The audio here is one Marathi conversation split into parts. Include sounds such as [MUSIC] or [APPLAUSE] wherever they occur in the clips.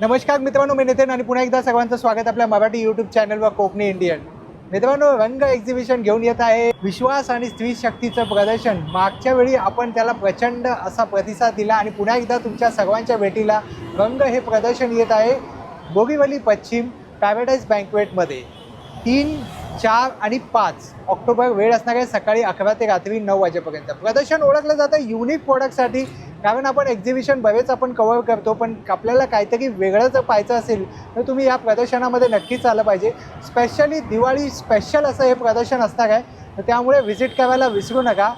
नमस्कार मित्रांनो मी नितीन आणि पुन्हा एकदा सर्वांचं स्वागत आपल्या मराठी यूट्यूब चॅनलवर कोकणी इंडियन मित्रांनो रंग एक्झिबिशन घेऊन येत आहे. विश्वास आणि स्त्री शक्तीचं प्रदर्शन. मागच्या वेळी आपण त्याला प्रचंड असा प्रतिसाद दिला आणि पुन्हा एकदा तुमच्या सर्वांच्या भेटीला रंग हे प्रदर्शन येत आहे. बोगीवली पश्चिम पॅराडाईज बँकवेटमध्ये तीन चार आणि पाच. ऑक्टोबर वेळ असणार आहे सकाळी अकरा ते रात्री नऊ वाजेपर्यंत. प्रदर्शन ओळखलं जातं युनिक प्रोडक्टसाठी कारण आपण एक्झिबिशन बरेच आपण कव्हर करतो पण आपल्याला काहीतरी वेगळं जर पाहायचं असेल तर तुम्ही या प्रदर्शनामध्ये नक्कीच आलं पाहिजे. स्पेशली दिवाळी स्पेशल असं हे प्रदर्शन असणार आहे तर त्यामुळे व्हिजिट करायला विसरू नका.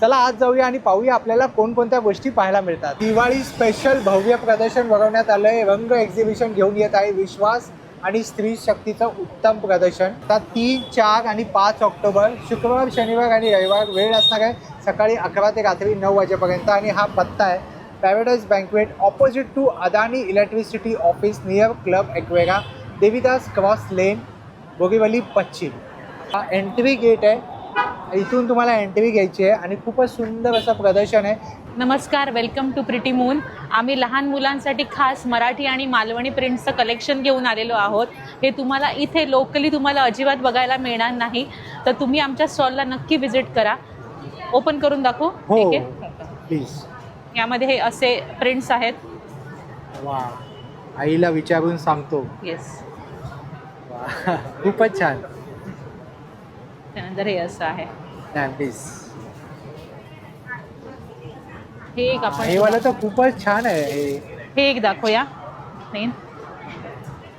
चला आज जाऊया आणि पाहूया आपल्याला कोणकोणत्या गोष्टी पाहायला मिळतात. दिवाळी स्पेशल भव्य प्रदर्शन भरवण्यात आलं आहे रंग एक्झिबिशन घेऊन येत आहे विश्वास. आणि स्त्री शक्तीचं उत्तम प्रदर्शन. तर तीन चार आणि पाच ऑक्टोबर शुक्रवार शनिवार आणि रविवार वेळ असणार आहे. सकाळी अकरा ते रात्री नऊ वाजेपर्यंत. आणि हा पत्ता आहे paradise banquet opposite to Adani electricity office near club Aquaria Devidas cross lane Borivali पश्चिम हा एंट्री गेट आहे. इथून तुम्हाला एंट्री घ्यायची आहे आणि खूपच सुंदर असं प्रदर्शन आहे. नमस्कार वेलकम टू प्रिटी मून आम्ही लहान मुलांसाठी खास मराठी आणि मालवणी प्रिंट्सचं कलेक्शन घेऊन आलेलो आहोत. हे तुम्हाला इथे लोकली तुम्हाला अजिबात बघायला मिळणार नाही. तर तुम्ही आमच्या स्टॉलला नक्की विजिट करा. ओपन करून दाखवू? हो ठीक आहे? प्लीज यामध्ये हे असे प्रिंट्स आहेत. वा. आईला विचारून सांगतो. येस खूपच छान. त्यानंतर हे असं आहे. प्लीज हे एक आपण हे वाला तर खूपच छान आहे. हे हे एक दाखवूया. नाही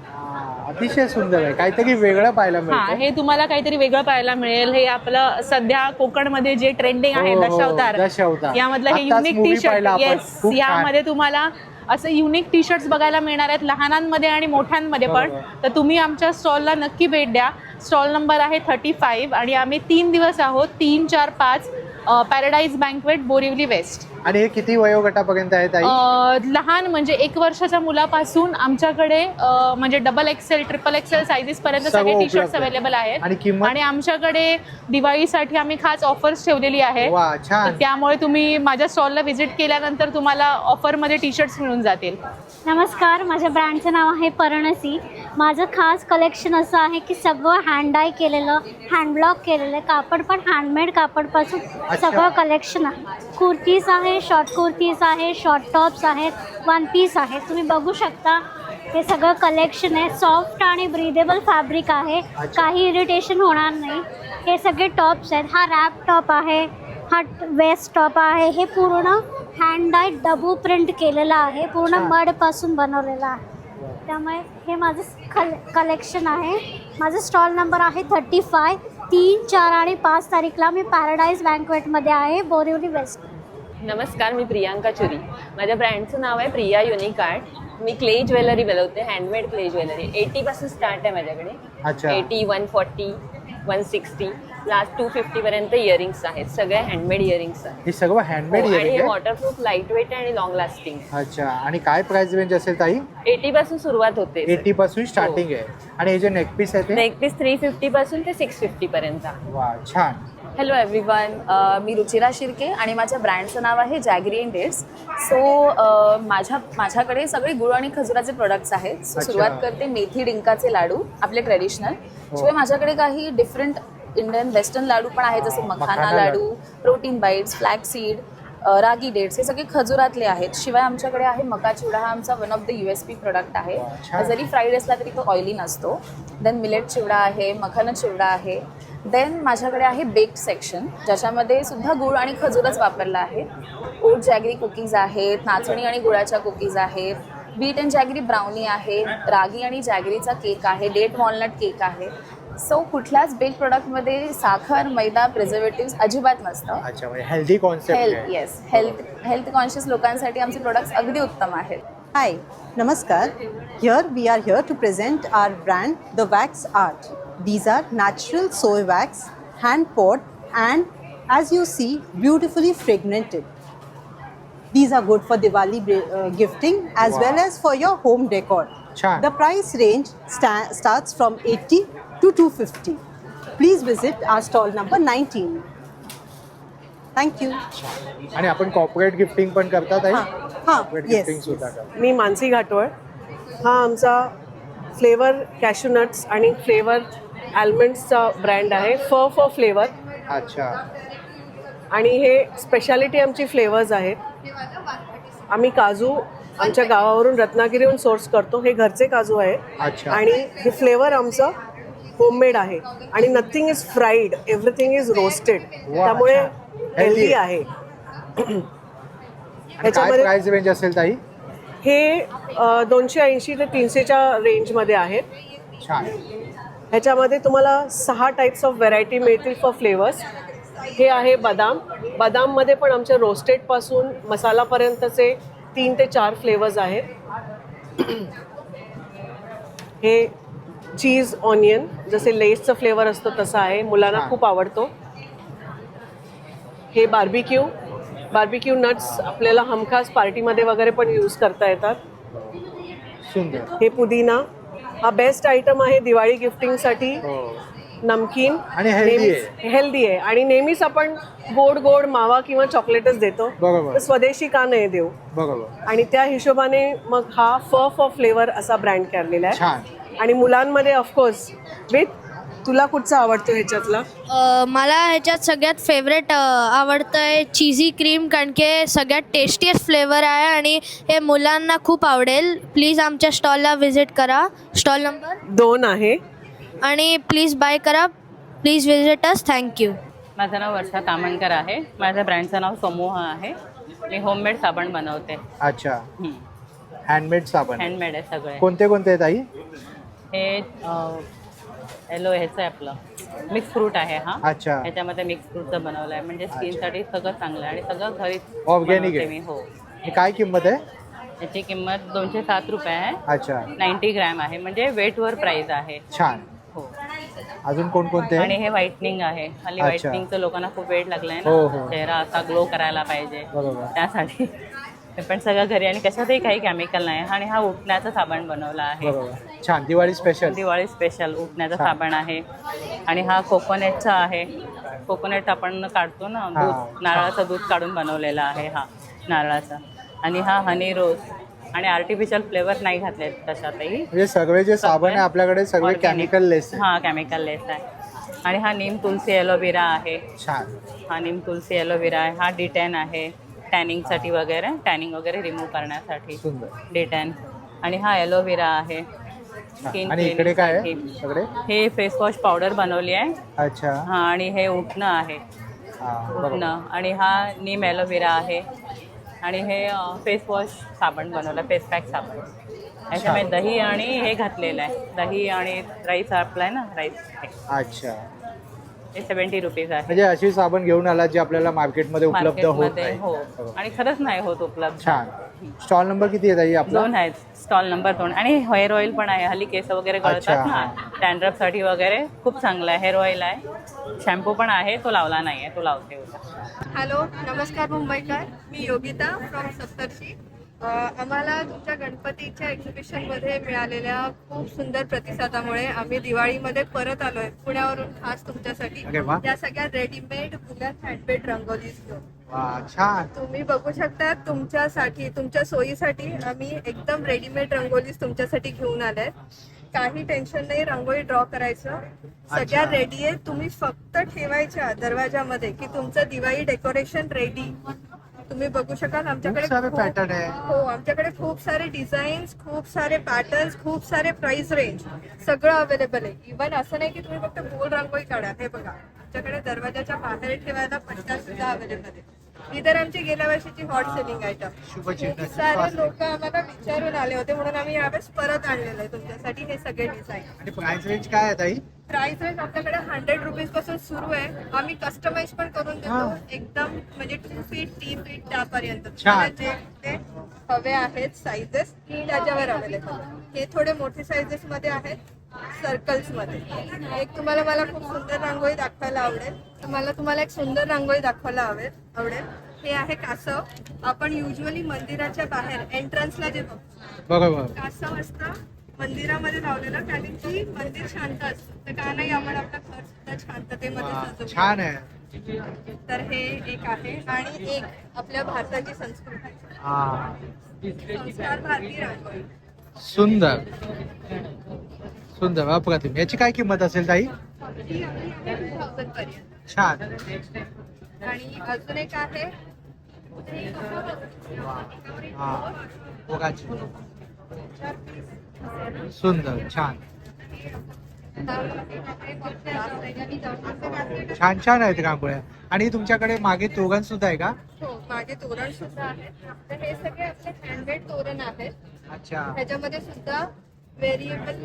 हा, अतिशय सुंदर आहे. काहीतरी वेगळं पाहायला हा मिळतं हे तुम्हाला काहीतरी वेगळं पाहायला मिळेल. हे आपलं सध्या कोकणमध्ये जे ट्रेंडिंग आहे हो, हो, दशावतार दशावतार. यामधलं हे आत्ताच युनिक टी शर्ट पाहिला आपण. येस खूप छान. यामध्ये तुम्हाला असे युनिक टी शर्ट्स बघायला मिळणार आहेत लहानांमध्ये आणि मोठ्यांमध्ये पण. तर तुम्ही आमच्या स्टॉलला नक्की भेट द्या स्टॉल नंबर आहे थर्टी फाईव्ह आणि आम्ही तीन दिवस आहोत तीन चार पाच पॅराडाईज बँकवेट बोरिवली वेस्ट आणि हे किती वयोगटापर्यंत आहेत अ, लहान म्हणजे एक वर्षाच्या मुलापासून आमच्याकडे अ, म्हणजे double XL triple XL sizes पर्यंत सर्व सगळे टी उपलब्ध आहे. अवेलेबल आहेत. आणि किंमत? आणि आमच्याकडे दिवाळीसाठी आम्ही खास ऑफर्स ठेवलेली आहे. वा तर छान. त्यामुळे तुम्ही माझ्या स्टॉलला व्हिजिट केल्यानंतर तुम्हाला ऑफरमध्ये टी शर्ट्स मिळून जातील. नमस्कार माझ्या ब्रँडचं नाव आहे परणसी. माझं खास कलेक्शन असं आहे की सगळं हँड डाय केलेलं हँडब्लॉक केलेलं कापड पण हँडमेड कापडपासून सगळं कलेक्शन आहे. कुर्तीज आहे शॉर्ट कुर्तीज आहे शॉर्ट टॉप्स आहेत वन पीस आहे. तुम्ही बघू शकता हे सगळं कलेक्शन आहे. सॉफ्ट आणि ब्रिदेबल फॅब्रिक आहे. काही इरिटेशन होणार नाही. हे सगळे टॉप्स आहेत. हा रॅप टॉप आहे. हा वेस्ट टॉप आहे. हे पूर्ण हँड डाय डबू प्रिंट केलेलं आहे. पूर्ण. मडपासून बनवलेलं आहे. त्यामुळे हे माझं कल कलेक्शन आहे. माझं स्टॉल नंबर आहे थर्टी फाय तीन चार आणि पाच तारीखला मी पॅराडाईज बँकवेटमध्ये आहे बोरिवली वेस्ट नमस्कार मी प्रियांका चुरी. माझ्या ब्रँडचं नाव आहे प्रिया युनिक आर्ट मी क्ले ज्वेलरी बनवते हँडमेड क्ले ज्वेलरी एटीपासून स्टार्ट आहे माझ्याकडे. अच्छा. Eighty one forty one sixty last two फिफ्टीपर्यंत earrings आहेत. सगळे हँडमेड इयरिंग्स आहेत. हे सगळं हँडमेड हो, आणि हे वॉटरप्रूफ लाइट वेट आणि लॉंग लास्टिंग अच्छा आणि काय प्राइस रेंज असेल ताई? एटी पासून सुरुवात होते एटी पासून स्टार्टिंग आहे. आणि हे जे नेक पीस आहे ते? नेक पीस थ्री फिफ्टी पासून ते सिक्स फिफ्टी पर्यंत. वा छान. हॅलो एव्हरीवन मी रुचिरा शिर्के आणि माझ्या ब्रँडचं नाव आहे जॅगरी डेट्स सो माझ्या माझ्याकडे सगळे गुळ आणि खजुराचे प्रोडक्ट्स आहेत. अच्छा. सुरुवात करते मेथी डिंकाचे लाडू आपले ट्रेडिशनल शिवाय माझ्याकडे काही डिफरंट इंडियन वेस्टर्न लाडू पण आहेत जसे makhana laddu. Protein bites flax seed ragi dates हे सगळे खजुरातले आहेत. शिवाय आमच्याकडे आहे मका चिवडा हा आमचा one of the U S P product आहे. जरी फ्राईड असला तरी तो ऑइली नसतो. देन मिलेट चिवडा आहे मखाना चिवडा आहे. देन माझ्याकडे आहे बेक्ड सेक्शन ज्याच्यामध्ये सुद्धा गुळ आणि खजूरच वापरला आहे. ओट जॅगरी कुकीज आहेत नाचणी आणि गुळाच्या कुकीज आहेत. बीट अँड जॅगरी ब्राउनी आहे रागी आणि जॅगरीचा केक आहे डेट वॉलनट केक आहे. सो कुठल्याच बेक प्रोडक्टमध्ये साखर मैदा प्रिझर्वेटिव्ह अजिबात नसतं. Healthy yes health health conscious लोकांसाठी आमचे प्रोडक्ट अगदी उत्तम आहेत. हाय नमस्कार. Here we are here to present our brand the wax art these are natural soy wax hand poured and as you see beautifully fragranced these are good for Diwali gifting as well as for your home decor the price range starts from eighty to 250. Please visit our stall number 19. Thank you. आणि आपण कॉर्पोरेट गिफ्टिंग पण करतात आहे हां हां कॉर्पोरेट गिफ्टिंग येस सुद्धा करतात मी मानसी घाटवळ हा आमचा फ्लेवर कॅशूनट्स आणि फ्लेवर आल्मंड्सचा ब्रँड आहे फ फ फ्लेवर अच्छा आणि हे स्पेशालिटी आमची फ्लेवर्स आहेत आम्ही काजू आमच्या गावावरून रत्नागिरीहून सोर्स करतो हे घरचे काजू आहे अच्छा. आणि हे फ्लेवर आमचं होममेड आहे. आणि nothing is fried everything is roasted त्यामुळे. हेल्दी. आहे. ह्याच्यामध्ये रेंज असेल ताई? हे दोनशे ऐंशी ते तीनशेच्या रेंजमध्ये आहेत. छान. ह्याच्यामध्ये तुम्हाला सहा टाईप्स ऑफ व्हेरायटी मिळतील फॉर फ्लेवर्स हे आहे बदाम. बदाममध्ये पण आमच्या रोस्टेडपासून मसालापर्यंतचे तीन ते चार फ्लेवर्स आहेत. हे चीज ऑनियन जसे लेसचं फ्लेवर असतो तसं आहे. मुलांना. खूप आवडतो. हे बार्बिक्यू बार्बिक्यू नट्स आपल्याला हमखास पार्टीमध्ये वगैरे पण यूज करता येतात. सुंदर. हे पुदिना. हा बेस्ट आयटम आहे दिवाळी गिफ्टिंगसाठी हो. नमकीन. आणि. हेल्दी आहे. आणि नेहमीच आपण गोड गोड मावा किंवा चॉकलेटच देतो. तर स्वदेशी का नाही देऊ? आणि त्या हिशोबाने मग हा फ फ्लेवर असा ब्रँड केलेला आहे. आणि मुलांमध्ये ऑफकोर्स विथ तुला कुठचा आवडतो ह्याच्यातला? अ, मला ह्याच्यात सगळ्यात फेवरेट आवडतं आहे चीझी क्रीम कारण की सगळ्यात टेस्टीएस्ट फ्लेवर आहे आणि हे मुलांना खूप आवडेल. प्लीज आमच्या स्टॉलला व्हिजिट करा. स्टॉल नंबर दोन आहे. आणि प्लीज बाय करा. Please visit us thank you माझं नाव वर्षा तामणकर आहे. माझ्या ब्रँडचं नाव समूह आहे. मी होममेड साबण बनवते. अच्छा. हँडमेड साबण. हँडमेड आहे सगळे. कोणते कोणते आहेत ताई हे येलो ह्याचं आहे आपलं. मिक्स फ्रूट आहे हा. अच्छा. ह्याच्यामध्ये मिक्स फ्रूटचं बनवलं आहे म्हणजे स्किनसाठी सगळं चांगलं आहे आणि सगळं घरीच Organic बनवते आहे. मी हो. हे काय किंमत आहे? याची किंमत दोनशे सात रुपये आहे. अच्छा. नाईन्टी ग्रॅम आहे. म्हणजे वेटवर प्राईस आहे. छान. हो. अजून कोणकोणते? आणि हे व्हाईटनिंग आहे. हल्ली अच्छा. व्हाईटनिंगचं लोकांना खूप वेट लागलाय हो, ना. हो. चेहरा असा ग्लो करायला पाहिजे. बरोबर. त्यासाठी. ते पण सगळं घरी आणि कशातही काही केमिकल नाही. आणि हा उठण्याचा साबण बनवला आहे. बरोबर. छान. दिवाळी स्पेशल दिवाळी स्पेशल उठण्याचा छान. साबण आहे. आणि हा कोकोनटचा आहे. कोकोनट आपण काढतो ना हा. दूध नारळाचं दूध काढून बनवलेला आहे हा नारळाचा. आणि हा हनी रोज आणि आर्टिफिशियल फ्लेवर नाही घातले कशातही. म्हणजे सगळे जे साबण आहे आपल्याकडे सगळे Organic. केमिकल लेस हा केमिकल लेस आहे. आणि हा नीम तुलसी एलोवेरा आहे. छान. हा नीम तुलसी एलोवेरा आहे. हा डिटॅन आहे. टॅनिंगसाठी वगैरे टॅनिंग वगैरे रिमूव्ह करण्यासाठी. सुंदर. डिटॅन आणि हा एलोवेरा आहे. छान. Skin आणि इकडे काय आहे? cleaning सगळे? हे फेस वॉश पावडर बनवली आहे. अच्छा. हा आणि हे उठणं आहे. हा बरोबर. उठणं. आणि हा नीम एलोवेरा आहे. आणि हे फेस वॉश साबण बनवलं फेस पॅक साबण. याच्यामध्ये दही आणि हे घातलेलं आहे. दही आणि राईस आपला आहे ना राईस अच्छा. सेवन्टी रुपीज आहे. म्हणजे अशी साबण घेऊन आला जी आपल्याला मार्केटमध्ये उपलब्ध होत मार्केटमध्ये नाही. हो. आणि खरंच नाही होत उपलब्ध. छान. स्टॉल नंबर किती आहे ताई आपला? दोन आहेत. स्टॉल नंबर दोन. आणि हेअर ऑइल पण आहे. हल्ली केस वगैरे गळतात अच्छा. ना. डॅन्ड्रफसाठी वगैरे खूप चांगलं आहे. हेअर ऑइल आहे. शॅम्पू पण आहे. तो लावला नाही आहे तो लावते उद्या. हॅलो नमस्कार मुंबईकर. मी योगिता फ्रॉम सप्तर्षी. अ, आम्हाला तुमच्या गणपतीच्या एक्झिबिशनमध्ये मिळालेल्या खूप सुंदर प्रतिसादामुळे आम्ही दिवाळीमध्ये परत आलोय. पुण्यावरून खास तुमच्यासाठी. अरे वा. या सगळ्या रेडीमेड वुलन हँडमेड रंगोलीज घेऊन वा छान. तुम्ही बघू शकता तुमच्यासाठी तुमच्या सोयीसाठी आम्ही एकदम रेडीमेड रंगोलीज तुमच्यासाठी घेऊन आल्या. काही टेन्शन नाही रांगोळी ड्रॉ करायचं. सगळ्या रेडी आहे. तुम्ही फक्त ठेवायच्या दरवाजामध्ये की तुमचं दिवाळी डेकोरेशन रेडी तुम्ही बघू शकाल आमच्याकडे खूप सारे खूप- pattern आहे. हो आमच्याकडे खूप सारे डिझाईन्स खूप सारे पॅटर्न्स खूप सारे प्राइस रेंज सगळं अवेलेबल आहे. इवन असं नाही की तुम्ही फक्त गोल रांगोळी काढा. हे बघा आमच्याकडे दरवाजाच्या बाहेर ठेवायला पट्ट्या सुद्धा अवेलेबल आहे. ही तर आमची गेल्या वर्षीची हॉट सेलिंग आयटम सारे लोक आम्हाला विचारून आले होते म्हणून आम्ही यावेळेस परत आणलेलं आहे तुमच्यासाठी हे सगळे डिझाईन प्राइस रेंज काय आहे ताई? प्राइस रेंज आपल्याकडे हंड्रेड रुपीजपासून सुरू आहे. आम्ही कस्टमाइज पण करून देतो. एकदम म्हणजे टू फीट थ्री फीट त्यापर्यंत. जे ते हवे आहेत साईजेस त्याच्यावर अवेलेबल हे थोडे मोठे साईजेस मध्ये आहेत. सर्कल्समध्ये. एक तुम्हाला मला खूप सुंदर रांगोळी दाखवायला आवडेल. तुम्हाला तुम्हाला एक सुंदर रांगोळी दाखवायला आवडेल. आवडेल. हे आहे कासव. आपण युजली मंदिराच्या बाहेर एंट्रन्सला जे बघतो. कासव असतं मंदिरामध्ये लावलेलं कारण की मंदिर शांत असतं. तर का नाही आपण आपलं घर सुद्धा शांततेमध्ये छान आहे. तर हे एक आहे. आणि एक आपल्या भारताची संस्कृती. संस्कार भारती रांगोळी. सुंदर. सुंदर अप्रतिम याची काय किंमत असेल ताई? छान. आणि अजून एक आहे. हा ओघाची सुंदर छान. छान छान आहेत रांगोळ्या. आणि तुमच्याकडे मागे तोरण सुद्धा आहे का? हो मागे तोरण सुद्धा आहे. तर हे सगळे आपले हँडमेड तोरण आहेत. अच्छा. ह्याच्यामध्ये सुद्धा व्हेरिएबल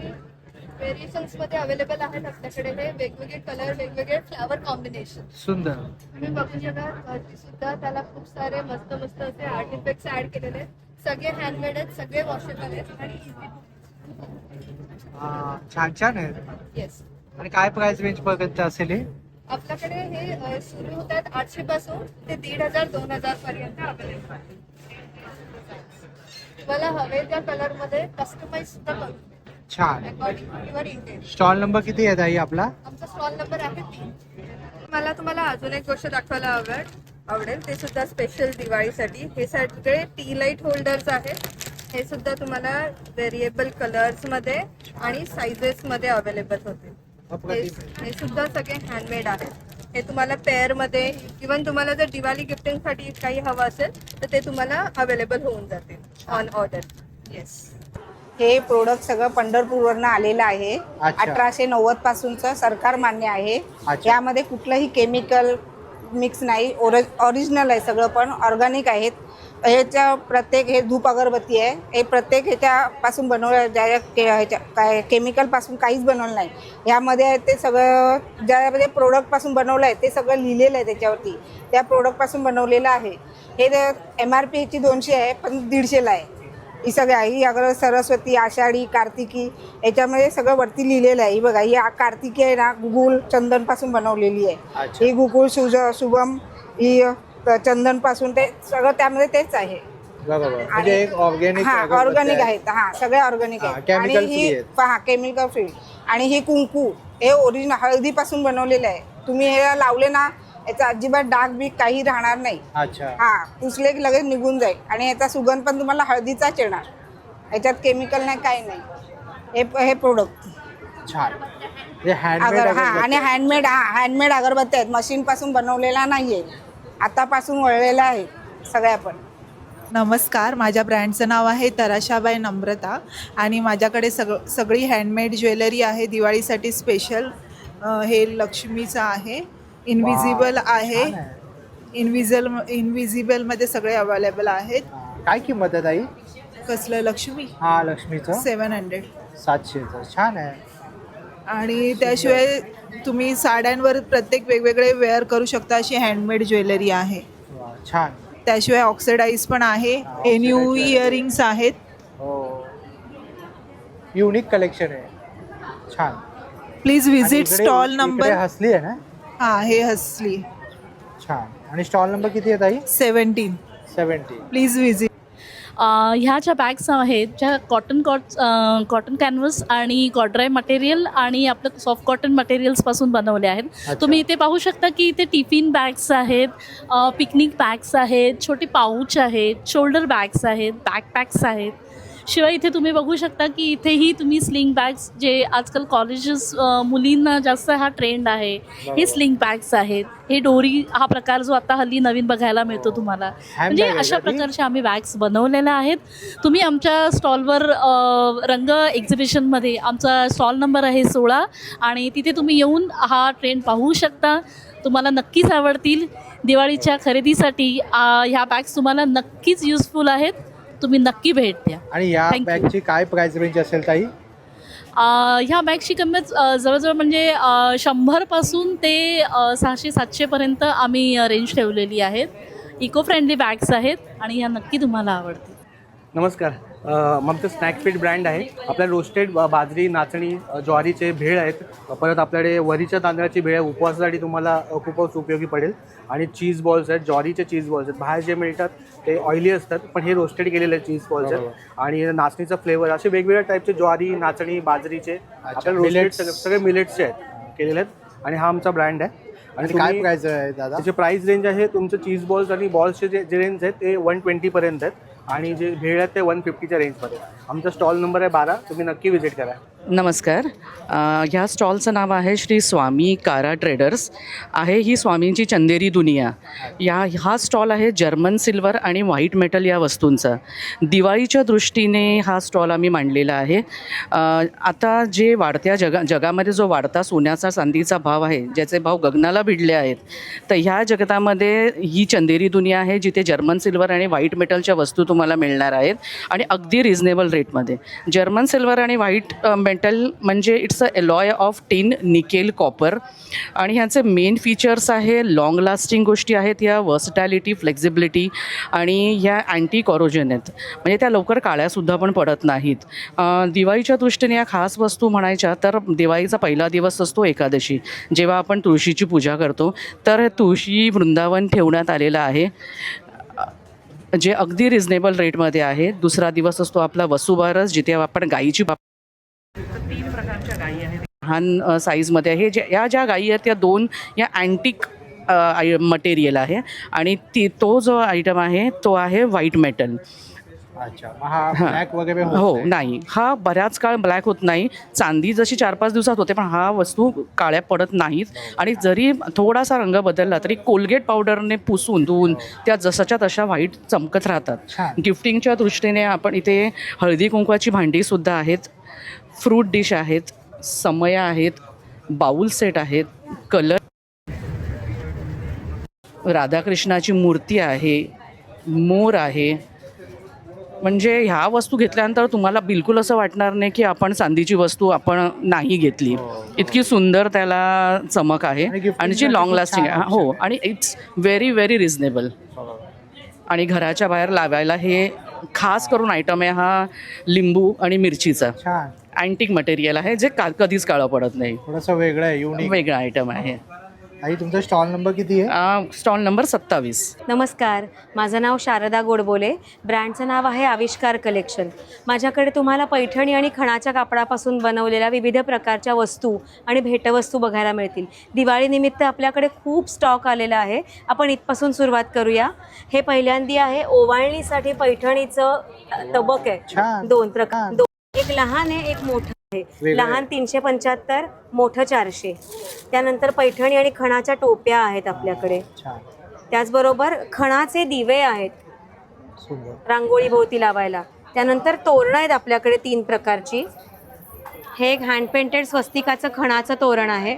व्हेरिएशन्समध्ये अवेलेबल आहेत आपल्याकडे. हे वेगवेगळे कलर वेगवेगळे फ्लावर कॉम्बिनेशन सुंदर. तुम्ही बघू शकाल वरती सुद्धा त्याला खूप सारे मस्त मस्त असे आर्ट इफेक्ट्स ऍड केलेले आहेत. सगळे हँडमेड आहेत सगळे वॉशेबल आहेत. आणि हा, छान छान आहेत येस आणि काय प्राइस रेंज पर्यंत असेल हे? आपल्याकडे हे अ, सुरू होतात आठशे पासून ते दीड हजार दोन हजार पर्यंत अवेलेबल आहे मला हवे त्या कलरमध्ये कस्टमाइज सुद्धा करू छान. स्टॉल नंबर किती आहे ताई आपला? आमचा स्टॉल नंबर आहे तीन. मला तुम्हाला अजून एक गोष्ट दाखवायला आवडेल आवडेल. ते सुद्धा स्पेशल दिवाळीसाठी. हे सगळे टी लाइट होल्डर्स आहेत. हे सुद्धा तुम्हाला व्हेरिएबल कलर्समध्ये आणि साईजेस मध्ये अवेलेबल होते हे हे सुद्धा सगळे हँडमेड आहेत. हे तुम्हाला पेअरमध्ये इवन तुम्हाला जर दिवाळी गिफ्टिंगसाठी काही हवं असेल तर ते तुम्हाला अवेलेबल होऊन जातील. ऑन ऑर्डर येस हे प्रोडक्ट सगळं पंढरपूरवरनं आलेलं आहे. अच्छा. अठराशे नव्वद पासूनचं सरकार मान्य आहे. अच्छा. यामध्ये कुठलंही केमिकल मिक्स नाही. ओर ओरिजिनल आहे सगळं पण ऑर्गॅनिक आहेत. ह्याच्या प्रत्येक हे धूप अगरबत्ती आहे. हे प्रत्येक ह्याच्यापासून बनवलं ज्या के ह्याच्या काय केमिकलपासून काहीच बनवलं नाही. यामध्ये ते सगळं ज्यामध्ये प्रोडक्टपासून बनवलं आहे ते सगळं लिहिलेलं आहे त्याच्यावरती. त्या प्रोडक्टपासून बनवलेलं आहे. हे एम आर पी ह्याची दोनशे आहे पण दीडशेला आहे. ही सगळी आहे ही अगर सरस्वती आषाढी कार्तिकी याच्यामध्ये सगळं वरती लिहिलेलं आहे. ही बघा ही आ- कार्तिकी आहे ना गुगुल चंदनपासून बनवलेली आहे. अच्छा. ही गुगुल शुज शुभम ही चंदनपासून ते सगळं त्यामध्ये तेच आहे. बरोबर म्हणजे एक ऑर्गॅनिक हा ऑर्गॅनिक आहेत. हा सगळे ऑर्गॅनिक हा, आहेत. आणि chemical free ही आहेत. हा केमिकल फ्री आणि ही कुंकू हे ओरिजिनल हळदीपासून बनवलेलं आहे. तुम्ही हे लावले ना याचा अजिबात डाग बी काही राहणार नाही. अच्छा. हा पुसले की लगेच निघून जाईल. आणि याचा सुगंध पण तुम्हाला हळदीचाच येणार. याच्यात केमिकल नाही काही नाही. हे हे प्रोडक्ट छान. हे हँडमेड अगर हा आणि हँडमेड हा हँडमेड अगरबत्ती आहेत. मशीन पासून बनवलेला नाहीये. आतापासून वळलेला आहे सगळ्या पण. नमस्कार. माझ्या ब्रँडचं नाव आहे तराशाबाई नम्रता. आणि माझ्याकडे सग सगळी हँडमेड ज्वेलरी आहे. दिवाळीसाठी स्पेशल हे लक्ष्मीचं आहे. इनविजिबल आहे. छान आहे. इनविजल इनविजिबलमध्ये सगळे अवेलेबल आहेत. काय किंमत आहे ताई? कसलं लक्ष्मी? हा लक्ष्मीचं. सेवन हंड्रेड सातशेचं. छान आहे. आणि त्याशिवाय तुम्ही साड्यांवर प्रत्येक वेगवेगळे वेअर करू शकता अशी हँडमेड ज्वेलरी आहे. वा, छान. त्याशिवाय ऑक्सिडाईज पण आहे. हा, एन यू oxidized आहे. इयरिंग्स आहेत. हो. युनिक कलेक्शन आहे. छान. प्लीज आणि विजिट इकडे- स्टॉल इकडे नंबर हसली आहे ना? हां हे हसली. छान. आणि स्टॉल नंबर किती आहे ताई? Seventeen seventy please visit. अ, ह्या ज्या बॅग्स आहेत ज्या कॉटन कॉट अ, कॉटन कॅनव्हस आणि कॉड्राय मटेरियल आणि आपलं सॉफ्ट कॉटन मटेरियल्सपासून बनवले आहेत. अच्छा. तुम्ही इथे पाहू शकता की इथे टिफिन बॅग्स आहेत पिकनिक बॅग्स आहेत छोटे पाऊच आहेत शोल्डर बॅग्स आहेत बॅकपॅक्स आहेत. शिवाय इथे तुम्ही बघू शकता की इथेही तुम्ही स्लिंग बॅग्स जे आजकाल कॉलेजेस मुलींना जास्त हा ट्रेंड आहे. हे स्लिंग बॅग्स आहेत. हे डोरी हा प्रकार जो आता हल्ली नवीन बघायला मिळतो तुम्हाला. म्हणजे अशा का ती? प्रकारचे आम्ही बॅग्स बनवलेल्या आहेत. तुम्ही आमच्या स्टॉलवर रंग एक्झिबिशनमध्ये आमचा स्टॉल नंबर आहे सोळा आणि तिथे तुम्ही येऊन हा ट्रेंड पाहू शकता. तुम्हाला नक्कीच आवडतील. दिवाळीच्या खरेदीसाठी ह्या बॅग्स तुम्हाला नक्कीच युजफुल आहेत. तुम्ही नक्की भेट द्या. आणि या Thank you. बॅगची काय प्राइस रेंज असेल ताई? अ, ह्या बॅगची किंमत अ, जवळजवळ म्हणजे अ, शंभरपासून ते अ, सहाशे सातशेपर्यंत आम्ही अ, रेंज ठेवलेली आहेत. इको फ्रेंडली बॅग्स आहेत आणि ह्या नक्की तुम्हाला आवडतील. नमस्कार. आमचं स्नॅक फीड ब्रँड आहे. आपल्या रोस्टेड बाजरी नाचणी ज्वारीचे भेळ आहेत. परत आपल्याकडे वरीच्या तांदळाची भेळ आहे. उपवासासाठी तुम्हाला खूपच उपयोगी पडेल. आणि चीज बॉल्स आहेत. ज्वारीचे चीज बॉल्स आहेत. बाहेर जे मिळतात ते ऑइली असतात पण हे रोस्टेड केलेले चीज बॉल्स आहेत. आणि नाचणीचा फ्लेवर असे वेगवेगळ्या टाईपचे ज्वारी नाचणी बाजरीचे. आपल्याला रोस्टेड सगळे मिलेट्सचे आहेत केलेले आहेत. आणि हा आमचा ब्रँड आहे. आणि काय प्राइस आहे दादा? त्याचे प्राइस रेंज आहे तुमचं चीज बॉल्स आणि बॉल्सचे जे जे रेंज आहेत ते वन ट्वेंटीपर्यंत आहेत. आणि जे भेळ आहेत ते वन फिफ्टीच्या रेंजमध्ये आमचा स्टॉल नंबर आहे बारा तुम्ही नक्की व्हिजिट करा. नमस्कार. ह्या स्टॉलचं नाव आहे श्री स्वामी कारा ट्रेडर्स. आहे ही स्वामींची चंदेरी दुनिया. या हा स्टॉल आहे जर्मन सिल्वर आणि व्हाईट मेटल या वस्तूंचा. दिवाळीच्या दृष्टीने हा स्टॉल आम्ही मांडलेला आहे. आता जे वाढत्या जगा जगामध्ये जो वाढता सोन्याचा चांदीचा भाव आहे ज्याचे भाव गगनाला भिडले आहेत तर ह्या जगतामध्ये ही चंदेरी दुनिया आहे जिथे जर्मन सिल्वर आणि व्हाईट मेटलच्या वस्तू तुम्हाला मिळणार आहेत आणि अगदी रिझनेबल रेटमध्ये. जर्मन सिल्वर आणि व्हाईट मेटल म्हणजे it's a alloy of tin nickel copper आणि ह्याचे मेन फीचर्स आहे लाँग लास्टिंग गोष्टी आहेत या वर्सटॅलिटी फ्लेक्झिबिलिटी आणि ह्या अँटी कॉरोजन आहेत. म्हणजे त्या लवकर काळ्यासुद्धा पण पडत नाहीत. दिवाळीच्या दृष्टीने या खास वस्तू म्हणायच्या तर दिवाळीचा पहिला दिवस असतो एकादशी. जेव्हा आपण तुळशीची पूजा करतो तर तुळशी वृंदावन ठेवण्यात आलेलं आहे. जे अगदी रिझनेबल रेटमध्ये आहे. दुसरा दिवस असतो आपला वसुबारस जिथे आपण गाईची बाप तीन प्रकारच्या गायी आहेत. लहान साईजमध्ये आहे. जे या ज्या गायी आहेत त्या दोन या अँटिक मटेरियल आहे आणि ती तो जो आयटम आहे तो आहे व्हाईट मेटल अच्छा. मग हा हां. वगैरे होत हो नाही. नाही. हा बऱ्याच काळ ब्लॅक होत नाही. चांदी जशी चार पाच दिवसात होते पण हा वस्तू काळ्या पडत नाहीत. आणि जरी थोडासा रंग बदलला तरी कोलगेट पावडरने पुसून धुवून त्या जसाच्या तशा व्हाईट चमकत राहतात. छान. गिफ्टिंगच्या दृष्टीने आपण इथे हळदी कुंकवाची भांडीसुद्धा आहेत. फ्रूट डिश आहेत समया आहेत बाऊल सेट आहेत कलर. राधाकृष्णाची मूर्ती आहे मोर आहे. म्हणजे ह्या वस्तू घेतल्यानंतर तुम्हाला बिलकुल असं वाटणार नाही की आपण चांदीची वस्तू आपण नाही घेतली. इतकी सुंदर त्याला चमक आहे आणि जी लॉंग लास्टिंग आहे. हो आणि इट्स व्हेरी व्हेरी रिझनेबल आणि घराच्या बाहेर लावायला हे खास करून आयटम आहे हा लिंबू आणि मिरचीचा. अँटिक मटेरियल आहे जे का कधीच काळं पडत नाही. थोडंसं वेगळं आहे युनिक वेगळा आयटम आहे. आई तुमचा स्टॉल नंबर किती आहे? स्टॉल नंबर सत्तावीस. नमस्कार माझं नाव शारदा गोडबोले. ब्रँडचं नाव आहे आविष्कार कलेक्शन माझ्याकडे तुम्हाला पैठणी आणि खणाच्या कापडापासून बनवलेल्या विविध प्रकारच्या वस्तू आणि भेटवस्तू बघायला मिळतील. दिवाळीनिमित्त आपल्याकडे खूप स्टॉक आलेला आहे. आपण इथपासून सुरुवात करूया. हे पहिल्यांदी आहे ओवाळणीसाठी पैठणीचं तबक आहे. छान. दोन प्रकार एक लहान आहे एक मोठं आहे. लहान तीनशे पंच्याहत्तर मोठं चारशे. त्यानंतर पैठणी आणि खणाच्या टोप्या आहेत आपल्याकडे. त्याचबरोबर खणाचे दिवे आहेत. रांगोळी भोवती लावायला. त्यानंतर तोरणं आहेत आपल्याकडे तीन प्रकारची. हे एक हँड पेंटेड स्वस्तिकाचं खणाचं तोरण आहे.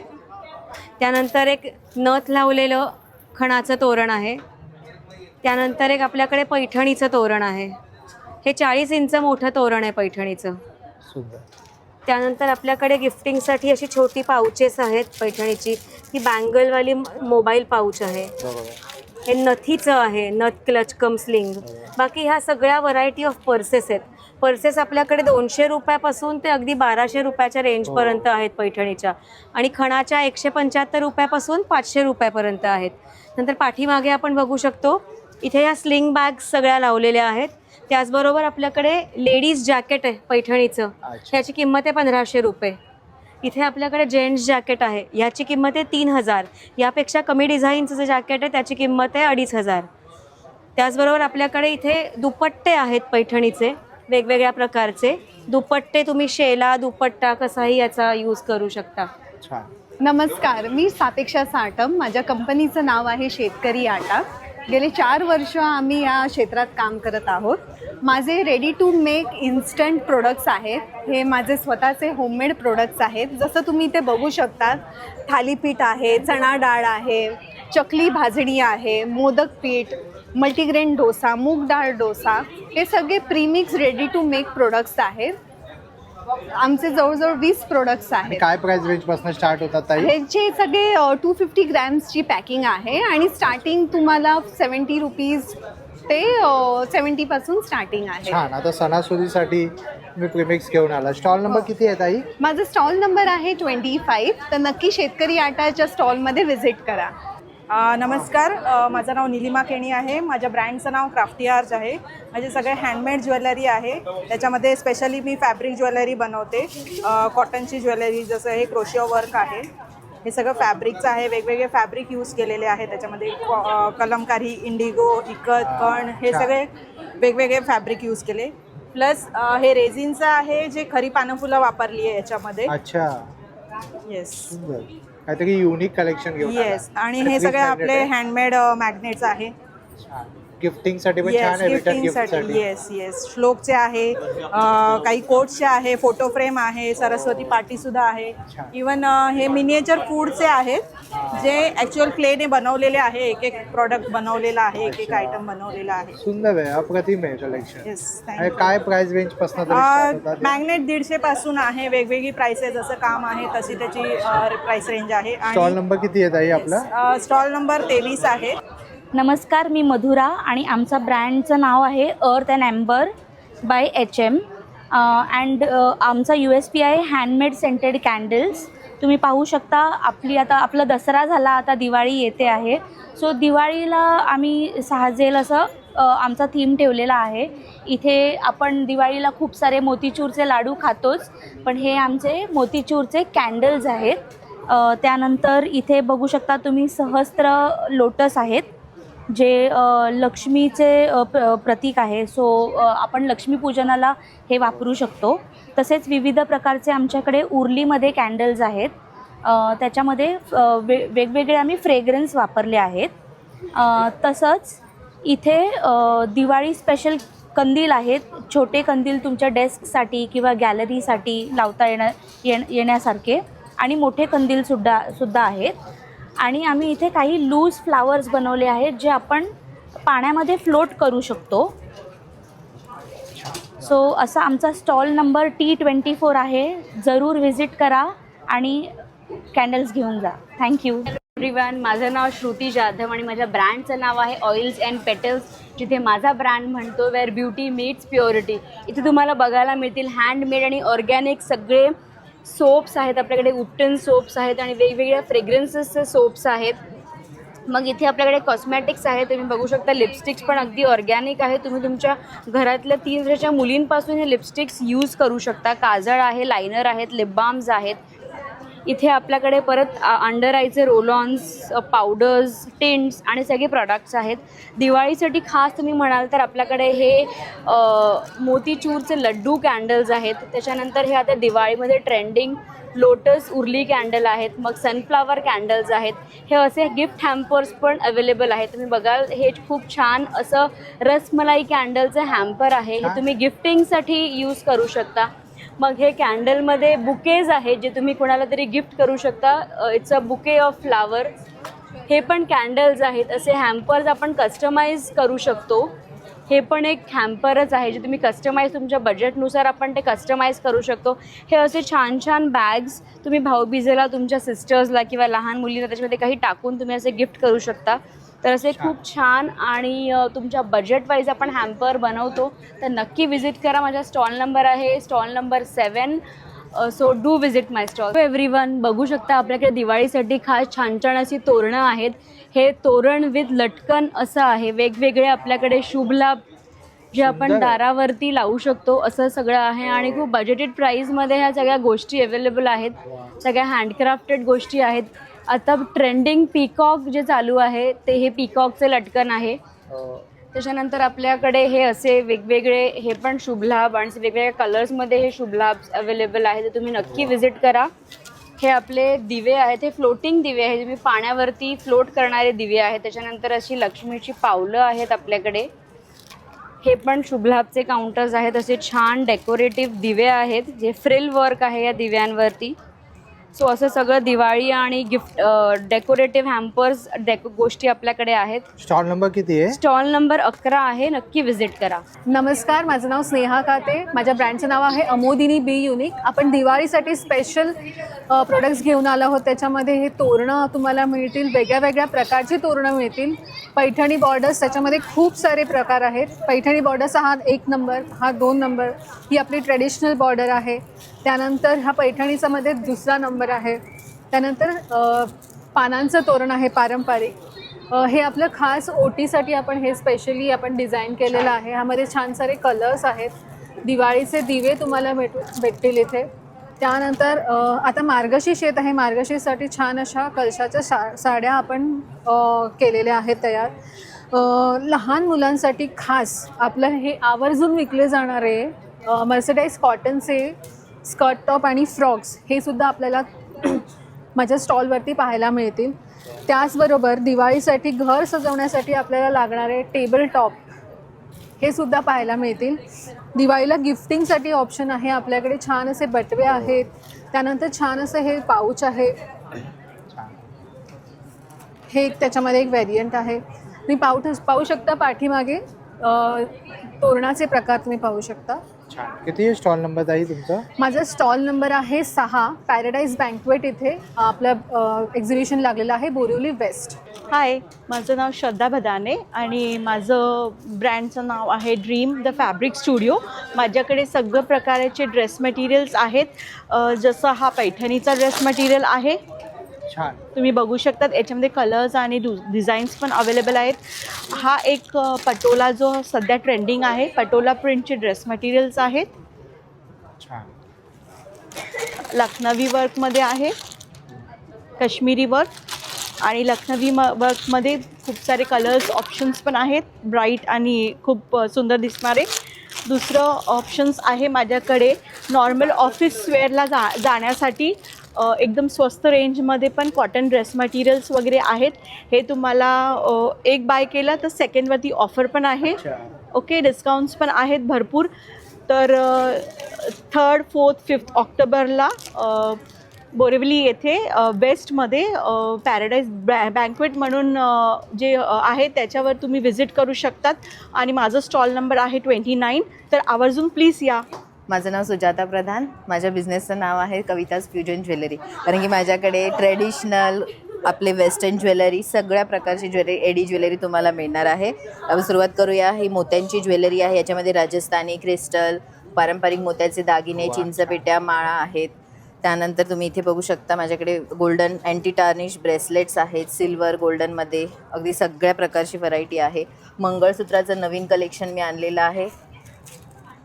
त्यानंतर एक नथ लावलेलं खणाचं तोरण आहे. त्यानंतर एक आपल्याकडे पैठणीचं तोरण आहे. हे चाळीस इंच मोठं तोरण आहे पैठणीचं. त्यानंतर आपल्याकडे गिफ्टिंगसाठी अशी छोटी पाउचेस आहेत पैठणीची. ही बँगलवाली मोबाईल पाऊच आहे. हे नथीचं आहे नथ क्लच कम स्लिंग. बाकी ह्या सगळ्या व्हरायटी ऑफ पर्सेस आहेत. पर्सेस आपल्याकडे दोनशे रुपयापासून ते अगदी बाराशे रुपयाच्या रेंजपर्यंत आहेत पैठणीच्या. आणि खणाच्या एकशे पंच्याहत्तर रुपयापासून पाचशे रुपयापर्यंत आहेत. नंतर पाठीमागे आपण बघू शकतो इथे या स्लिंग बॅग्स सगळ्या लावलेल्या आहेत. त्याचबरोबर आपल्याकडे लेडीज जॅकेट आहे पैठणीचं. ह्याची किंमत आहे पंधराशे रुपये. इथे आपल्याकडे जेंट्स जॅकेट आहे. ह्याची किंमत आहे तीन हजार. यापेक्षा कमी डिझाईनचं जे जॅकेट आहे त्याची किंमत आहे अडीच हजार. त्याचबरोबर आपल्याकडे इथे दुपट्टे आहेत पैठणीचे वेगवेगळ्या प्रकारचे. दुपट्टे तुम्ही शेला दुपट्टा कसाही याचा यूज करू शकता. नमस्कार मी सापेक्षा साटम. माझ्या कंपनीचं नाव आहे शेतकरी आटा. गेले चार वर्ष आम्ही या क्षेत्रात काम करत आहोत. माझे ready to make instant products आहेत. हे माझे स्वतःचे होममेड प्रोडक्ट्स आहेत. जसं तुम्ही इथे बघू शकता थालीपीठ आहे चणा डाळ आहे चकली भाजणी आहे मोदक पीठ मल्टीग्रेन डोसा मूग डाळ डोसा हे सगळे premix ready to make products आहेत. आमचे जवळजवळ वीस प्रोडक्ट्स आणि आहेत. काय प्राइस रेंजपासून स्टार्ट होतात ताई? ह्याचे सगळे टू फिफ्टी ग्रॅम्सची पॅकिंग आहे आणि स्टार्टिंग तुम्हाला सेवन्टी रुपीज ते सेवन्टीपासून स्टार्टिंग आहे. छान. आता सणासुदीसाठी मी प्रिमिक्स घेऊन आला. स्टॉल नंबर किती आहे ताई? माझा स्टॉल नंबर आहे ट्वेंटी फाईव्ह तर नक्की शेतकरी आटाच्या स्टॉलमध्ये व्हिजिट करा. नमस्कार. माझं नाव निलिमा केणी आहे. माझ्या ब्रँडचं नाव क्राफ्टी आर्च आहे. माझे सगळे हँडमेड ज्वेलरी आहे. त्याच्यामध्ये स्पेशली मी फॅब्रिक ज्वेलरी बनवते. कॉटनची ज्वेलरी जसं हे क्रोशिओ वर्क आहे. हे सगळं फॅब्रिकचं आहे. वेगवेगळे फॅब्रिक यूज केलेले आहे. त्याच्यामध्ये कलमकारी इंडिगो इकत कण हे. सगळे वेगवेगळे फॅब्रिक यूज केले. प्लस हे रेझिनचं आहे. जे खरी पानं फुलं वापरली आहे याच्यामध्ये. अच्छा. येस काहीतरी युनिक कलेक्शन घेऊन येस आणि हे सगळे आपले हँडमेड मॅग्नेट्स आहे गिफ्टिंगसाठी पण येस छान आहे रिटर्न गिफ्ट गिफ्टिंगसाठी साठी येस येस श्लोकचे आहे अं, काही कोट्सचे आहे फोटो फ्रेम आहे सरस्वती पाटी सुद्धा आहे. इवन हे मिनिएचर फूडचे आहेत जे ॲक्च्युअल क्लेने बनवलेले आहे एक एक प्रॉडक्ट बनवलेला आहे एक एक आयटम बनवलेला आहे. सुंदर आहे अप्रतिम आहे कलेक्शन येस काय प्राइस रेंजपासून? मॅग्नेट दीडशे पासून आहे वेगवेगळी प्राइसेस जसं काम आहे तशी त्याची प्राइस रेंज आहे. स्टॉल नंबर किती आहे ताई आपला? स्टॉल नंबर तेवीस आहे. नमस्कार मी मधुरा आणि आमचा ब्रँडचं नाव आहे Earth and Amber by H M and आमचा यू एस पी आहे हँडमेड सेंटेड कॅन्डल्स तुम्ही पाहू शकता आपली आता आपला दसरा झाला आता दिवाळी येते आहे. सो दिवाळीला आम्ही सहाजेल असं आमचा थीम ठेवलेला आहे. इथे आपण दिवाळीला खूप सारे मोतीचूरचे लाडू खातोच पण हे आमचे मोतीचूरचे कॅन्डल्स आहेत. त्यानंतर इथे बघू शकता तुम्ही सहस्त्र लोटस आहेत. जे लक्ष्मीचे प्र प्रतीक आहे सो आपण लक्ष्मीपूजनाला हे वापरू शकतो. तसेच विविध प्रकारचे आमच्याकडे उर्लीमध्ये कॅन्डल्स आहेत. त्याच्यामध्ये वे वेगवेगळे आम्ही फ्रेग्रन्स वापरले आहेत. तसंच इथे दिवाळी स्पेशल कंदील आहेत. छोटे कंदील तुमच्या डेस्कसाठी किंवा गॅलरीसाठी लावता येण्या येण येण्यासारखे. आणि मोठे कंदीलसुद्धा सुद्धा आहेत. आणि आम्ही इथे काही लूज फ्लावर्स बनवले आहेत जे आपण पाण्यामध्ये फ्लोट करू शकतो. सो असा आमचा stall number T twenty four आहे. जरूर व्हिजिट करा आणि कॅन्डल्स घेऊन जा. थँक्यू एव्हरीवन माझं नाव श्रुती जाधव आणि माझ्या ब्रँडचं नाव आहे ऑइल्स अँड पेटल्स जिथे माझा ब्रँड म्हणतो वेअर ब्युटी मीट्स प्युरिटी इथे तुम्हाला बघायला मिळतील हँडमेड आणि ऑर्गॅनिक सगळे सोप्स आहेत आपल्याकडे उट्टन सोप्स आहेत आणि वेगवेगळ्या फ्रेग्रन्सेसचे सोप्स आहेत. मग इथे आपल्याकडे कॉस्मॅटिक्स आहे तुम्ही बघू शकता लिपस्टिक्स पण अगदी ऑर्गॅनिक आहे तुम्ही तुमच्या घरातल्या तीन वर्षाच्या मुलींपासून हे लिपस्टिक्स यूज करू शकता. काजळ आहे लायनर आहेत लिप बाम्स आहेत. इथे आपल्याकडे परत अंडर आयचे रोलॉन्स पावडर्स टिंट्स आणि सगळे प्रॉडक्ट्स आहेत. दिवाळीसाठी खास तुम्ही म्हणाल तर आपल्याकडे हे मोतीचूरचे लड्डू कॅन्डल्स आहेत. त्याच्यानंतर हे आता दिवाळीमध्ये ट्रेंडिंग लोटस उर्ली कॅन्डल आहेत मग सनफ्लावर कॅन्डल्स आहेत. हे असे गिफ्ट हॅम्पर्स पण अवेलेबल आहेत. तुम्ही बघाल हे खूप छान असं रसमलाई कॅन्डलचं हॅम्पर आहे. हे तुम्ही गिफ्टिंगसाठी यूज करू शकता. मग हे कॅन्डलमध्ये बुकेज आहेत जे तुम्ही कोणाला तरी गिफ्ट करू शकता. It's a bouquet of flower हे पण कॅन्डल्स आहेत. असे हॅम्पर्स आपण कस्टमाइज करू शकतो. हे पण एक हॅम्परच आहे जे तुम्ही कस्टमाइज तुमच्या बजेटनुसार आपण ते कस्टमाइज करू शकतो. हे असे छान छान बॅग्स तुम्ही भाऊबीजेला तुमच्या सिस्टर्सला किंवा लहान मुलीला त्याच्यामध्ये काही टाकून तुम्ही असे गिफ्ट करू शकता. तर असे खूप छान. आणि तुमच्या बजेट वाईज आपण हॅम्पर बनवतो. तर नक्की विजिट करा माझा स्टॉल नंबर आहे stall number seven so do visit my stall everyone बघू शकता आपल्याकडे दिवाळीसाठी खास छान छान अशी तोरणं आहेत. हे तोरण विथ लटकन असं आहे. वेगवेगळे आपल्याकडे शुभलाभ जे आपण. दारावरती लावू शकतो असं सगळं आहे आणि खूप बजेटेड प्राईजमध्ये ह्या सगळ्या गोष्टी अवेलेबल आहेत. सगळ्या हँडक्राफ्टेड गोष्टी आहेत. आता ट्रेंडिंग पिकॉक जे चालू आहे ते हे पिकॉकचे लटकन आहे. त्याच्यानंतर आपल्याकडे हे असे वेगवेगळे हे पण शुभलाभ आणि वेगवेगळ्या कलर्समध्ये हे शुभलाभ अवेलेबल आहे ते तुम्ही नक्की विजिट करा. हे आपले दिवे आहेत हे फ्लोटिंग दिवे आहेत. तुम्ही पाण्यावरती फ्लोट करणारे दिवे आहेत. त्याच्यानंतर अशी लक्ष्मीची पावलं आहेत आपल्याकडे. हे पण शुभलाभचे काउंटर्स आहेत. असे छान डेकोरेटिव्ह दिवे आहेत जे फ्रिल वर्क आहे या दिव्यांवरती. सो असं सगळं दिवाळी आणि गिफ्ट डेकोरेटिव्ह हॅम्पर्स डेको गोष्टी आपल्याकडे आहेत. स्टॉल नंबर किती आहे? स्टॉल नंबर अकरा आहे. नक्की विजिट करा. नमस्कार माझं नाव स्नेहा काते. माझ्या ब्रँडचं नाव आहे अमोदिनी बी युनिक आपण दिवाळीसाठी स्पेशल प्रोडक्ट्स घेऊन आलो आहोत. त्याच्यामध्ये हे तोरणं तुम्हाला मिळतील. वेगळ्या वेगळ्या प्रकारची तोरणं मिळतील. पैठणी बॉर्डर्स त्याच्यामध्ये खूप सारे प्रकार आहेत. पैठणी बॉर्डर्स हा एक नंबर हा दोन नंबर ही आपली ट्रेडिशनल बॉर्डर आहे. त्यानंतर ह्या पैठणीचा मध्ये दुसरा नंबर आहे. त्यानंतर पानांचं तोरण आहे पारंपरिक. हे आपलं खास ओटीसाठी आपण हे स्पेशली आपण डिझाईन केलेलं आहे. ह्यामध्ये छान सारे कलर्स आहेत. दिवाळीचे दिवे तुम्हाला भेटू भेटतील इथे. त्यानंतर आता मार्गशीर्ष येत आहे. मार्गशीर्षसाठी छान अशा कलशाच्या शा साड्या आपण केलेल्या आहेत तयार. लहान मुलांसाठी खास आपलं हे आवर्जून विकले जाणारे मर्सडाईज कॉटनचे स्कर्ट टॉप आणि फ्रॉक्स हे सुद्धा आपल्याला [CLEARS THROAT] माझ्या स्टॉलवरती पाहायला मिळतील. त्याचबरोबर दिवाळीसाठी घर सजवण्यासाठी आपल्याला लागणारे टेबल टॉप हे सुद्धा पाहायला मिळतील. दिवाळीला गिफ्टिंगसाठी ऑप्शन आहे. आपल्याकडे छान असे बटवे आहेत. त्यानंतर छान असं हे पाऊच आहे. हे एक त्याच्यामध्ये एक व्हेरियंट आहे. तुम्ही पाहू पाहू शकता पाठीमागे. तोरणाचे प्रकार तुम्ही पाहू शकता. छान किती स्टॉल नंबर ताई तुमचं? माझा स्टॉल नंबर आहे सहा. पॅराडाईज बँकवेट इथे. आपलं एक्झिबिशन लागलेलं आहे बोरिवली वेस्ट हाय माझं नाव श्रद्धा भदाने आणि माझं ब्रँडचं नाव आहे ड्रीम द फॅब्रिक स्टुडिओ माझ्याकडे सगळं प्रकारचे ड्रेस मटेरियल्स आहेत. जसं हा पैठणीचा ड्रेस मटेरियल आहे छान. तुम्ही बघू शकतात याच्यामध्ये कलर्स आणि डिझाईन्स पण अवेलेबल आहेत. हा एक पटोला जो सध्या ट्रेंडिंग आहे पटोला प्रिंटचे ड्रेस मटेरियल्स आहेत. लखनवी वर्कमध्ये आहे. काश्मीरी वर्क आणि लखनवी म वर्कमध्ये खूप सारे कलर्स ऑप्शन्स पण आहेत. ब्राईट आणि खूप सुंदर दिसणारे. दुसरं ऑप्शन्स आहे माझ्याकडे. नॉर्मल ऑफिस वेअरला जा जाण्यासाठी एकदम स्वस्त रेंजमध्ये पण कॉटन ड्रेस मटेरियल्स वगैरे आहेत. हे तुम्हाला एक बाय केलं तर सेकंडवरती ऑफर पण आहे. ओके डिस्काउंट्स पण आहेत भरपूर. तर थर्ड फोर्थ फिफ्थ ऑक्टोबरला बोरिवली येथे वेस्टमध्ये पॅराडाईज बॅ बँकवेट म्हणून जे आहे त्याच्यावर तुम्ही व्हिजिट करू शकतात. आणि माझं स्टॉल नंबर आहे ट्वेंटी नाईन तर आवर्जून प्लीज या. माझं नाव सुजाता प्रधान. माझ्या बिझनेसचं नाव आहे कविताज फ्युजन ज्वेलरी कारण की माझ्याकडे ट्रेडिशनल आपले वेस्टर्न ज्वेलरी सगळ्या प्रकारची ज्वेलरी एडी ज्वेलरी तुम्हाला मिळणार आहे. आपण सुरुवात करूया. ही मोत्यांची ज्वेलरी आहे. याच्यामध्ये राजस्थानी क्रिस्टल पारंपरिक मोत्याचे दागिने चिंचपेट्या माळा आहेत. त्यानंतर तुम्ही इथे बघू शकता माझ्याकडे गोल्डन अँटी टार्निश ब्रेसलेट्स आहेत सिल्वर गोल्डनमध्ये अगदी सगळ्या प्रकारची व्हरायटी आहे. मंगळसूत्राचं नवीन कलेक्शन मी आणलेलं आहे.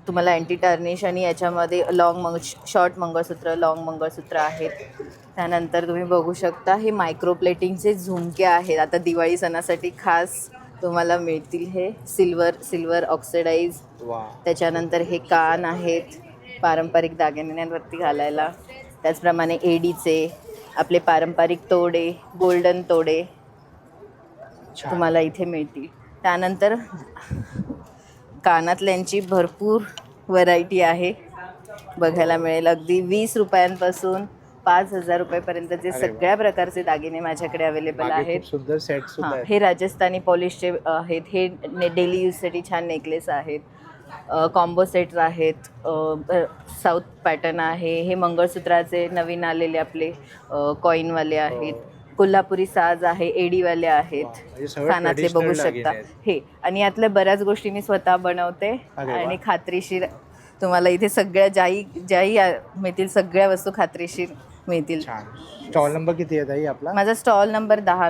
तुम्हाला अँटी टार्निश आणि याच्यामध्ये लॉंग मंग शॉर्ट मंगळसूत्र लॉंग मंगळसूत्र आहेत. त्यानंतर तुम्ही बघू शकता हे मायक्रो प्लेटिंगचे झुमके आहेत. आता दिवाळी सणासाठी खास तुम्हाला मिळतील हे सिल्वर सिल्वर ऑक्सिडाईज त्याच्यानंतर हे कान आहेत पारंपरिक दागिन्यांवरती घालायला. त्याचप्रमाणे एडीचे आपले पारंपरिक तोडे गोल्डन तोडे तुम्हाला इथे मिळतील. त्यानंतर कानातल्यांची भरपूर व्हरायटी आहे. बघायला मिळेल. अगदी वीस रुपयांपासून पाच हजार रुपयापर्यंतचे अरे वा. सगळ्या प्रकारचे दागिने माझ्याकडे अवेलेबल मागे आहेत. खूप सुंदर सेट सुद्धा हां आहेत. हे राजस्थानी पॉलिशचे आहेत. हे ने डेली यूजसाठी छान नेकलेस आहेत. कॉम्बो सेट्स आहेत. साऊथ पॅटर्न आहे. हे मंगळसूत्राचे नवीन आलेले आपले कॉईनवाले आहेत. कोल्हापुरी साज आहे एडीवाले आहेत. म्हणजे सगळं कानातले बघू traditional दागिने शकता. आहेत. हे आणि यातल्या बऱ्याच गोष्टी मी स्वतः बनवते अरे वा. आणि खात्रीशीर तुम्हाला इथे सगळ्या ज्याही ज्याही आ- मिळतील सगळ्या वस्तू खात्रीशीर मिळतील. स्टॉल नंबर किती आहे ताई आपला? माझा स्टॉल नंबर दहा.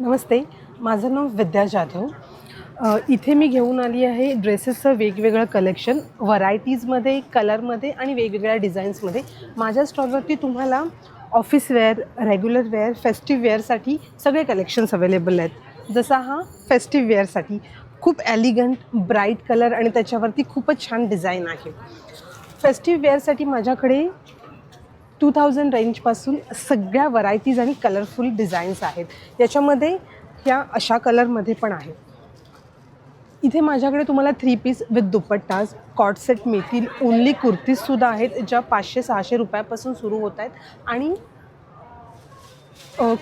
नमस्ते माझं नाव विद्या जाधव. अ, इथे मी घेऊन आली आहे ड्रेसेसचं वेगवेगळं कलेक्शन व्हरायटीजमध्ये कलरमध्ये आणि वेगवेगळ्या डिझाईन्समध्ये. माझ्या स्टॉलवरती तुम्हाला office wear regular wear festive वेअरसाठी सगळे कलेक्शन्स अवेलेबल आहेत. जसा हा फेस्टिव्ह वेअरसाठी खूप ॲलिगंट ब्राईट कलर आणि त्याच्यावरती खूपच छान डिझाईन आहे. फेस्टिव्ह वेअरसाठी माझ्याकडे टू थाउजंड रेंजपासून सगळ्या व्हरायटीज आणि कलरफुल डिझाईन्स आहेत. याच्यामध्ये ह्या अशा कलरमध्ये पण आहेत. इथे माझ्याकडे तुम्हाला three piece with dupattas coord set मिळतील ओनली कुर्तीजसुद्धा आहेत ज्या पाचशे सहाशे रुपयापासून सुरू होत आहेत. आणि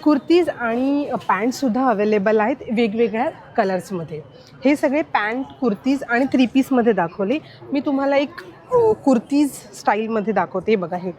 कुर्तीज आणि पॅन्टसुद्धा अवेलेबल आहेत वेगवेगळ्या कलर्समध्ये हे सगळे पॅन्ट कुर्तीज आणि थ्री पीसमध्ये दाखवले. मी तुम्हाला एक कुर्तीज स्टाईलमध्ये दाखवते. बघा हे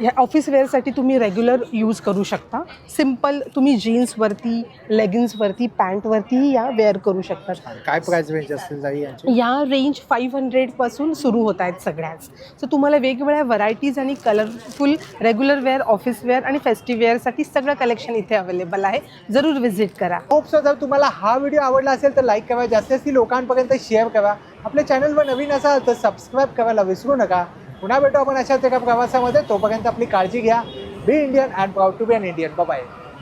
ह्या ऑफिस वेअरसाठी तुम्ही रेग्युलर यूज करू शकता. सिंपल तुम्ही जीन्सवरती लेगिन्सवरती पॅन्टवरतीही या वेअर करू शकता. काय प्राइस रेंज यांची? या रेंज फाईव्ह हंड्रेडपासून सुरू होत आहेत सगळ्याच. सो तुम्हाला वेगवेगळ्या व्हरायटीज आणि colourful regular wear office wear आणि फेस्टिव्ह वेअरसाठी सगळं कलेक्शन इथे अवेलेबल आहे. जरूर व्हिजिट करा. होप सो जर तुम्हाला हा व्हिडिओ आवडला असेल तर लाईक करा. जास्तीत जास्त लोकांपर्यंत शेअर करा. आपल्या चॅनलवर नवीन असाल तर सबस्क्राईब करायला विसरू नका. पुन्हा भेटू आपण अशाच एका प्रवासामध्ये तोपर्यंत आपली काळजी घ्या. Be Indian and proud to be an Indian bye